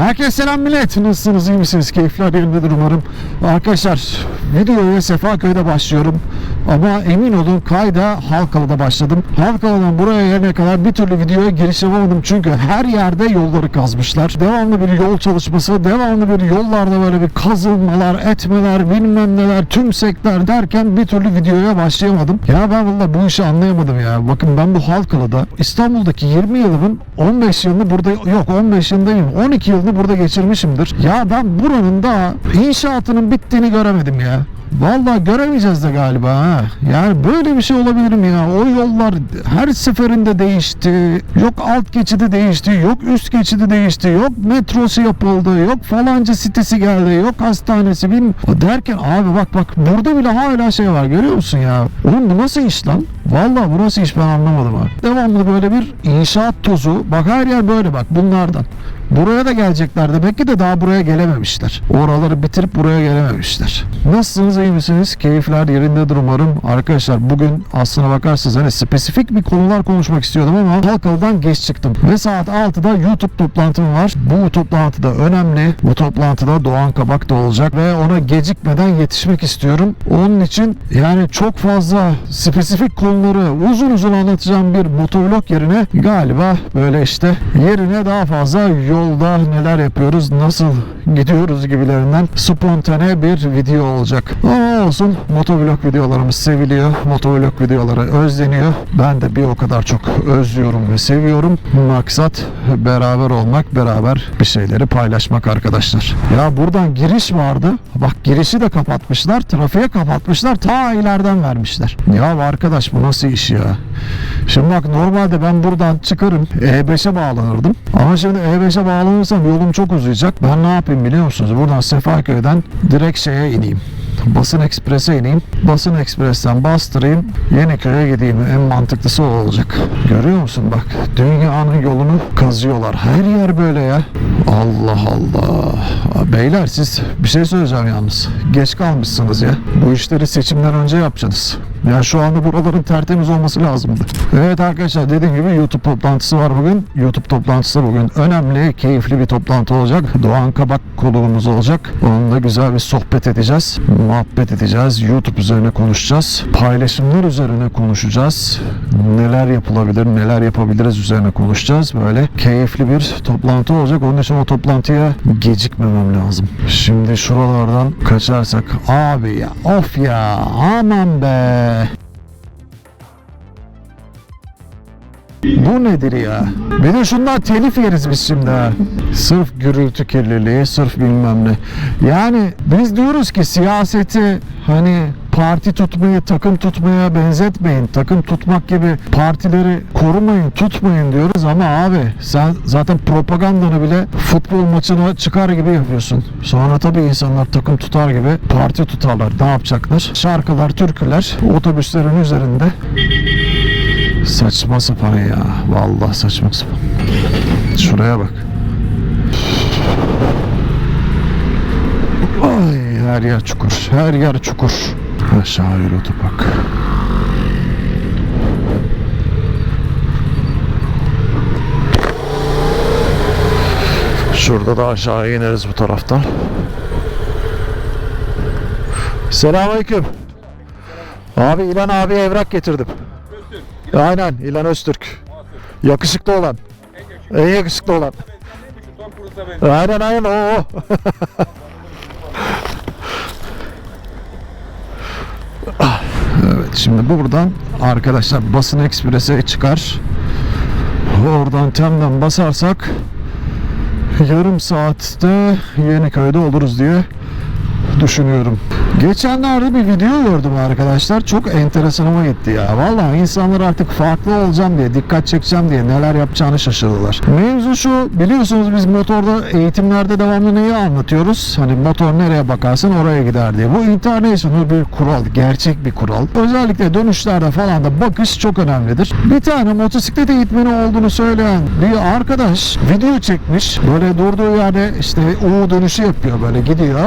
Herkese selam millet. Nasılsınız? iyi misiniz? Keyifler yerindedir umarım. Arkadaşlar videoya Sefaköy'de başlıyorum. Ama emin olun kayda Halkalı'da başladım. Halkalı'dan buraya gelene kadar bir türlü videoya giriş yapamadım. Çünkü her yerde yolları kazmışlar. Devamlı bir yol çalışması, devamlı bir yollarda böyle bir kazılmalar, etmeler, bilmem neler, tümsekler derken bir türlü videoya başlayamadım. Ya ben valla bu işi anlayamadım ya. Bakın ben bu Halkalı'da İstanbul'daki 20 yılımın 15 yılını burada yok 15 yılındayım 12 yılını burada geçirmişimdir. Ya ben buranın da inşaatının bittiğini göremedim ya. Vallahi göremeyeceğiz de galiba ha. Yani böyle bir şey olabilir mi ya? O yollar her seferinde değişti. Yok alt geçidi değişti. Yok üst geçidi değişti. Yok metrosu yapıldı. Yok falanca sitesi geldi. Yok hastanesi. Bilmem. Derken abi bak bak burada bile hala şey var görüyor musun ya? Oğlum bu nasıl iş lan? Vallahi bu nasıl iş ben anlamadım ha. Devamlı böyle bir inşaat tozu. Bak her yer böyle bak bunlardan. Buraya da gelecekler demek ki de daha buraya gelememişler. Oraları bitirip buraya gelememişler. Nasılsınız iyi misiniz? Keyifler yerindedir umarım. Arkadaşlar bugün aslına bakarsanız hani spesifik bir konular konuşmak istiyordum ama Halkalı'dan geç çıktım. Ve saat 6'da YouTube toplantım var. Bu toplantı da önemli. Bu toplantıda Doğan Kabak da olacak ve ona gecikmeden yetişmek istiyorum. Onun için yani çok fazla spesifik konuları uzun uzun anlatacağım bir motovlog yerine galiba böyle işte yerine daha fazla yolda neler yapıyoruz, nasıl gidiyoruz gibilerinden spontane bir video olacak. Ama olsun motovlog videolarımız seviliyor. Motovlog videoları özleniyor. Ben de bir o kadar çok özlüyorum ve seviyorum. Maksat beraber olmak, beraber bir şeyleri paylaşmak arkadaşlar. Ya buradan giriş vardı. Bak girişi de kapatmışlar. Trafiğe kapatmışlar. Ta ileriden vermişler. Ya arkadaş bu nasıl iş ya? Şimdi bak normalde ben buradan çıkarım E5'e bağlanırdım. Ama şimdi E5'e bağlanırsam yolum çok uzayacak. Ben ne yapayım biliyor musunuz? Buradan Sefaköy'den direkt şeye ineyim. Basın Ekspres'e ineyim. Basın Ekspres'ten bastırayım. Yeniköy'e gideyim. En mantıklısı o olacak. Görüyor musun bak. Dünyanın yolunu kazıyorlar. Her yer böyle ya. Allah Allah. Beyler siz bir şey söyleyeceğim yalnız. Geç kalmışsınız ya. Bu işleri seçimden önce yapacaksınız. Ya şu anda buraların tertemiz olması lazımdı. Evet arkadaşlar dediğim gibi YouTube toplantısı var bugün. YouTube toplantısı bugün önemli, keyifli bir toplantı olacak. Doğan Kabak konuğumuz olacak. Onunla güzel bir sohbet edeceğiz. Muhabbet edeceğiz. YouTube üzerine konuşacağız. Paylaşımlar üzerine konuşacağız. Neler yapılabilir, neler yapabiliriz üzerine konuşacağız. Böyle keyifli bir toplantı olacak. Onun için o toplantıya gecikmemem lazım. Şimdi şuralardan kaçarsak abi ya of ya aman be. Bu nedir ya? Bir de şundan telif yeriz biz şimdi ha. Sırf gürültü kirliliği, sırf bilmem ne. Yani biz diyoruz ki siyaseti hani parti tutmayı takım tutmaya benzetmeyin. Takım tutmak gibi partileri korumayın, tutmayın diyoruz ama abi sen zaten propagandanı bile futbol maçına çıkar gibi yapıyorsun. Sonra tabii insanlar takım tutar gibi parti tutarlar. Ne yapacaklar? Şarkılar, türküler otobüslerin üzerinde Saçma sapan ya. Vallahi saçma sapan. Şuraya bak. Ay her yer çukur. Her yer çukur. Aşağı yürü otopark. Şurada da aşağı ineriz bu taraftan. Selamünaleyküm. Abi İlan abi evrak getirdim. Aynen İlan Öztürk. Yakışıklı olan. En yakışıklı olan. Aynen aynen o. o. Ah, evet şimdi buradan arkadaşlar basın eksprese çıkar. Oradan temden basarsak yarım saatte Yeniköy'de oluruz diye düşünüyorum. Geçenlerde bir video gördüm arkadaşlar. Çok enteresanıma gitti ya. Vallahi insanlar artık farklı olacağım diye, dikkat çekeceğim diye neler yapacağını şaşırdılar. Mevzu şu, biliyorsunuz biz motorda eğitimlerde devamlı neyi anlatıyoruz? Hani motor nereye bakarsın oraya gider diye. Bu international bir kural, gerçek bir kural. Özellikle dönüşlerde falan da bakış çok önemlidir. Bir tane motosiklet eğitmeni olduğunu söyleyen bir arkadaş video çekmiş. Böyle durduğu yerde işte U dönüşü yapıyor böyle gidiyor.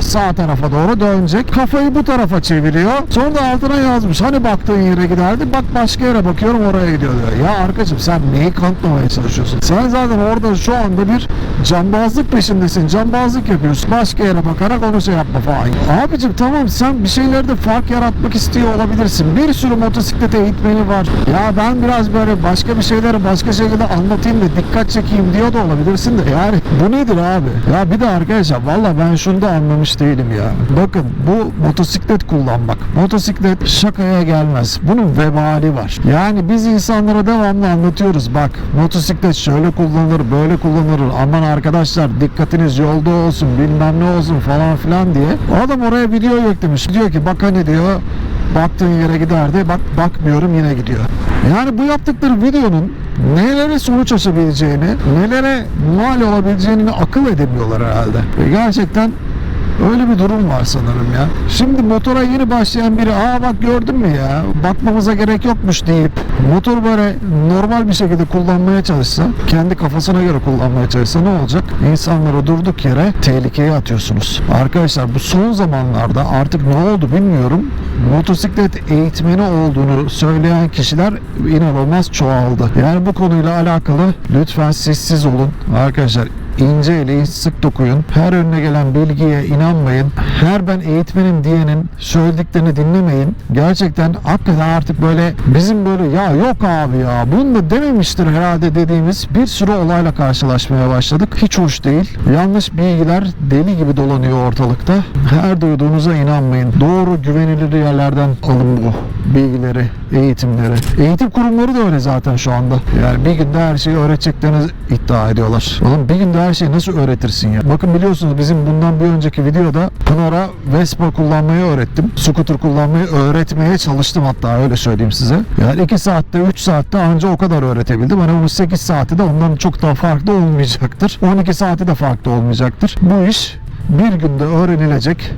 Sağ tarafa doğru dönecek. Kafayı bu tarafa çeviriyor. Sonra da altına yazmış. Hani baktığın yere giderdi. Bak başka yere bakıyorum oraya gidiyor diyor. Ya arkadaşım sen neyi kanıtlamaya çalışıyorsun? Sen zaten orada şu anda bir cambazlık peşindesin. Cambazlık yapıyorsun. Başka yere bakarak onu şey yapma falan. Abicim tamam sen bir şeylerde fark yaratmak istiyor olabilirsin. Bir sürü motosiklet eğitmeni var. Ya ben biraz böyle başka bir şeyleri başka şekilde anlatayım da dikkat çekeyim diyor da olabilirsin de yani bu nedir abi? Ya bir de arkadaşlar valla ben şunu da anlamış değilim ya. Bakın bu motosiklet kullanmak. Motosiklet şakaya gelmez. Bunun vebali var. Yani biz insanlara devamlı anlatıyoruz. Bak motosiklet şöyle kullanılır, böyle kullanılır. Aman arkadaşlar dikkatiniz yolda olsun, bilmem ne olsun falan filan diye. O adam oraya video yüklemiş. Diyor ki bak hani diyor baktığın yere giderdi. Bak bakmıyorum yine gidiyor. Yani bu yaptıkları videonun nelere sonuç açabileceğini, nelere mal olabileceğini akıl edemiyorlar herhalde. Ve gerçekten Öyle bir durum var sanırım ya. Şimdi motora yeni başlayan biri aa bak gördün mü ya bakmamıza gerek yokmuş deyip motor böyle normal bir şekilde kullanmaya çalışsa kendi kafasına göre kullanmaya çalışsa ne olacak? İnsanları durduk yere tehlikeye atıyorsunuz. Arkadaşlar bu son zamanlarda artık ne oldu bilmiyorum. Motosiklet eğitmeni olduğunu söyleyen kişiler inanılmaz çoğaldı. Yani bu konuyla alakalı lütfen sessiz olun. Arkadaşlar ince eleyin, sık dokuyun. Her önüne gelen bilgiye inanmayın. Her ben eğitmenim diyenin söylediklerini dinlemeyin. Gerçekten hakikaten artık böyle bizim böyle ya yok abi ya bunu da dememiştir herhalde dediğimiz bir sürü olayla karşılaşmaya başladık. Hiç hoş değil. Yanlış bilgiler deli gibi dolanıyor ortalıkta. Her duyduğunuza inanmayın. Doğru güvenilir yerlerden alın bu bilgileri, eğitimleri. Eğitim kurumları da öyle zaten şu anda. Yani bir günde her şeyi öğreteceklerini iddia ediyorlar. Oğlum bir günde her şeyi nasıl öğretirsin ya? Bakın biliyorsunuz bizim bundan bir önceki videoda Pınar'a Vespa kullanmayı öğrettim. Scooter kullanmayı öğretmeye çalıştım hatta öyle söyleyeyim size. Yani 2 saatte 3 saatte anca o kadar öğretebildim. Hani bu 8 saati de ondan çok daha farklı olmayacaktır. 12 saati de farklı olmayacaktır. Bu iş bir günde öğrenilecek,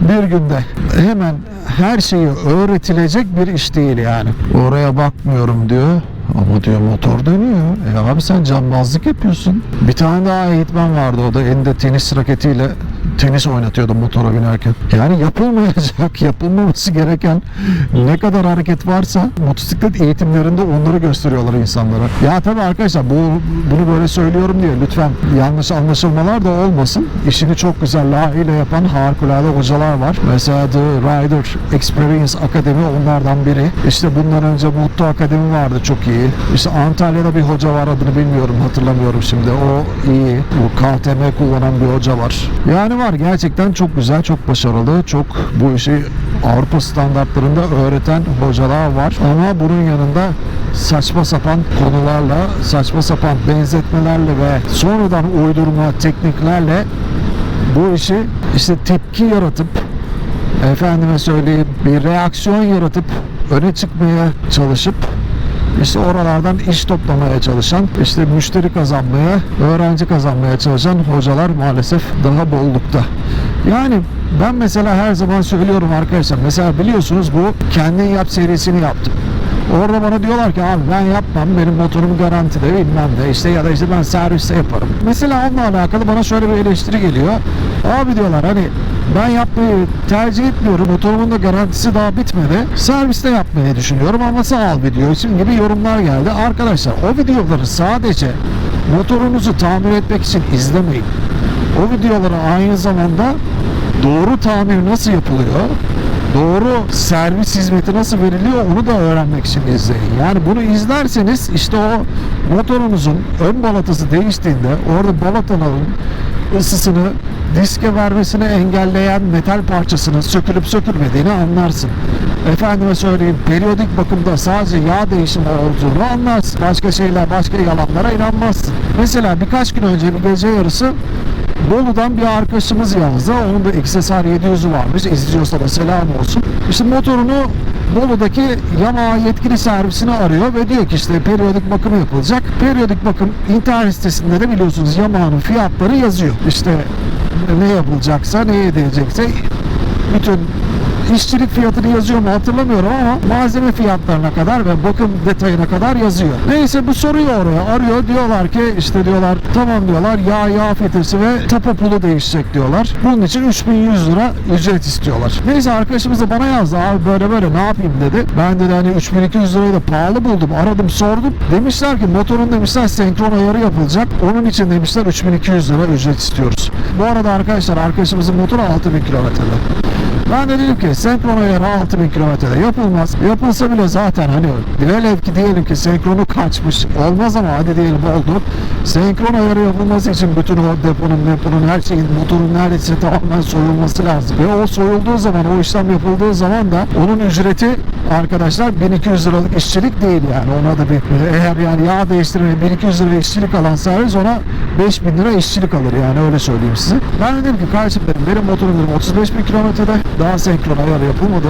bir günde hemen her şeyi öğretilecek bir iş değil yani. Oraya bakmıyorum diyor. Ama diyor motor dönüyor. E abi sen cambazlık yapıyorsun. Bir tane daha eğitmen vardı o da elinde tenis raketiyle tenis oynatıyordu motora binerken. Yani yapılmayacak, yapılmaması gereken ne kadar hareket varsa motosiklet eğitimlerinde onları gösteriyorlar insanlara. Ya tabii arkadaşlar bu bunu böyle söylüyorum diye lütfen yanlış anlaşılmalar da olmasın. İşini çok güzel layığıyla yapan harikulade hocalar var. Mesela The Rider Experience Akademi onlardan biri. İşte bundan önce Mutlu Akademi vardı çok iyi. İşte Antalya'da bir hoca var adını bilmiyorum hatırlamıyorum şimdi. O iyi. Bu KTM kullanan bir hoca var. Yani var gerçekten çok güzel, çok başarılı, çok bu işi Avrupa standartlarında öğreten hocalar var. Ama bunun yanında saçma sapan konularla, saçma sapan benzetmelerle ve sonradan uydurma tekniklerle bu işi işte tepki yaratıp efendime söyleyeyim bir reaksiyon yaratıp öne çıkmaya çalışıp işte oralardan iş toplamaya çalışan, işte müşteri kazanmaya, öğrenci kazanmaya çalışan hocalar maalesef daha bollukta. Yani ben mesela her zaman söylüyorum arkadaşlar. Mesela biliyorsunuz bu kendin yap serisini yaptım. Orada bana diyorlar ki abi ben yapmam benim motorum garantide bilmem de işte ya da işte ben serviste yaparım. Mesela onunla alakalı bana şöyle bir eleştiri geliyor. Abi diyorlar hani ben yapmayı tercih etmiyorum. Motorumun da garantisi daha bitmedi. Serviste yapmayı düşünüyorum ama sağ ol video için gibi yorumlar geldi. Arkadaşlar o videoları sadece motorunuzu tamir etmek için izlemeyin. O videoları aynı zamanda doğru tamir nasıl yapılıyor? doğru servis hizmeti nasıl veriliyor onu da öğrenmek için izleyin. Yani bunu izlerseniz işte o motorunuzun ön balatası değiştiğinde orada balatanın ısısını diske vermesini engelleyen metal parçasının sökülüp sökülmediğini anlarsın. Efendime söyleyeyim periyodik bakımda sadece yağ değişimi olduğunu anlarsın. Başka şeyler, başka yalanlara inanmazsın. Mesela birkaç gün önce bir gece yarısı Bolu'dan bir arkadaşımız yazdı. Onun da XSR 700'ü varmış. İzliyorsa da selam olsun. İşte motorunu Bolu'daki Yamaha yetkili servisini arıyor ve diyor ki işte periyodik bakım yapılacak. Periyodik bakım internet sitesinde de biliyorsunuz Yamaha'nın fiyatları yazıyor. İşte ne yapılacaksa, ne edilecekse bütün işçilik fiyatını yazıyor mu hatırlamıyorum ama malzeme fiyatlarına kadar ve bakım detayına kadar yazıyor. Neyse bu soruyu oraya arıyor. Diyorlar ki işte diyorlar tamam diyorlar yağ yağ filtresi ve tapa pulu değişecek diyorlar. Bunun için 3100 lira ücret istiyorlar. Neyse arkadaşımız da bana yazdı abi böyle böyle ne yapayım dedi. Ben dedi hani 3200 lirayı da pahalı buldum. Aradım sordum. Demişler ki motorun demişler senkron ayarı yapılacak. Onun için demişler 3200 lira ücret istiyoruz. Bu arada arkadaşlar arkadaşımızın motoru 6000 kilometrede. Ben de dedim ki senkron ayarı 6000 kilometrede yapılmaz. Yapılsa bile zaten hani velev ki diyelim ki senkronu kaçmış. Olmaz ama hadi diyelim oldu. Senkron ayarı yapılması için bütün o deponun, deponun her şeyin motorun neredeyse tamamen soyulması lazım. Ve o soyulduğu zaman, o işlem yapıldığı zaman da onun ücreti arkadaşlar 1200 liralık işçilik değil yani. Ona da bir eğer yani yağ değiştirmeye 1200 lira işçilik alan servis ona 5000 lira işçilik alır yani öyle söyleyeyim size. Ben dedim ki kardeşim dedim benim motorum dedim 35 bin kilometrede daha senkron ayarı yapılmadı.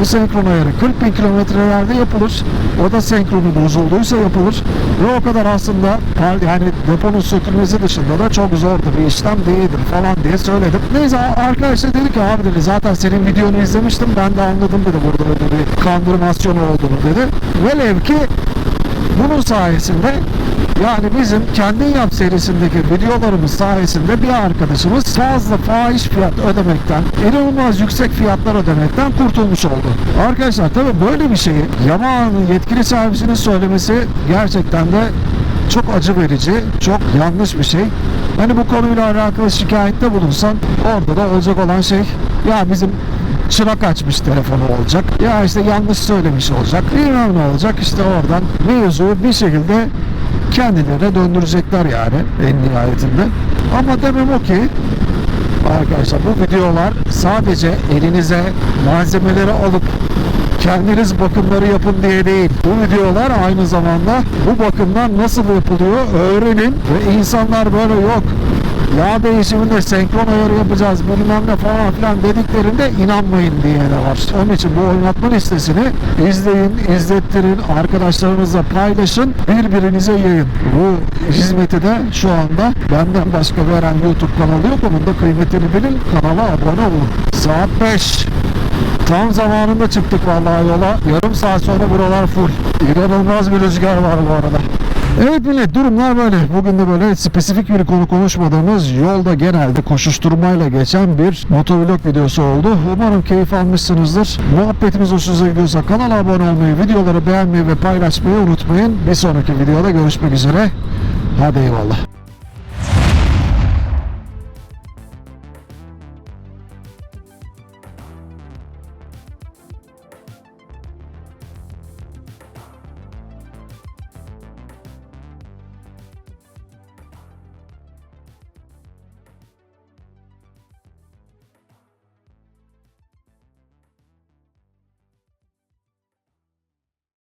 Bu senkron ayarı 40 bin kilometrelerde yapılır. O da senkronu bozulduysa yapılır. Ve o kadar aslında yani deponun sökülmesi dışında da çok zor da bir işlem değildir falan diye söyledim. Neyse arkadaşlar dedi ki abi dedi zaten senin videonu izlemiştim ben de anladım dedi burada böyle bir kandırmasyon olduğunu dedi. Velev ki bunun sayesinde yani bizim kendi yap serisindeki videolarımız sayesinde bir arkadaşımız fazla fahiş fiyat ödemekten, inanılmaz yüksek fiyatlar ödemekten kurtulmuş oldu. Arkadaşlar tabi böyle bir şeyi Yamaha'nın yetkili servisinin söylemesi gerçekten de çok acı verici, çok yanlış bir şey. Hani bu konuyla alakalı şikayette bulunsan orada da olacak olan şey ya bizim çırak açmış telefonu olacak. Ya işte yanlış söylemiş olacak. Bilmem ne olacak. İşte oradan mevzuyu bir şekilde kendilerine döndürecekler yani en nihayetinde. Ama demem o ki arkadaşlar bu videolar sadece elinize malzemeleri alıp kendiniz bakımları yapın diye değil. Bu videolar aynı zamanda bu bakımlar nasıl yapılıyor öğrenin ve insanlar böyle yok yağ değişiminde senkron ayarı yapacağız bilmem ne falan filan dediklerinde inanmayın diye de var. Onun için bu oynatma listesini izleyin, izlettirin, arkadaşlarınızla paylaşın, birbirinize yayın. Bu hizmeti de şu anda benden başka veren YouTube kanalı yok. Onun da kıymetini bilin, kanala abone olun. Saat 5. Tam zamanında çıktık vallahi yola. Yarım saat sonra buralar full. İnanılmaz bir rüzgar var bu arada. Evet millet durumlar böyle. Bugün de böyle spesifik bir konu konuşmadığımız yolda genelde koşuşturmayla geçen bir motovlog videosu oldu. Umarım keyif almışsınızdır. Muhabbetimiz hoşunuza gidiyorsa kanala abone olmayı, videoları beğenmeyi ve paylaşmayı unutmayın. Bir sonraki videoda görüşmek üzere. Hadi eyvallah.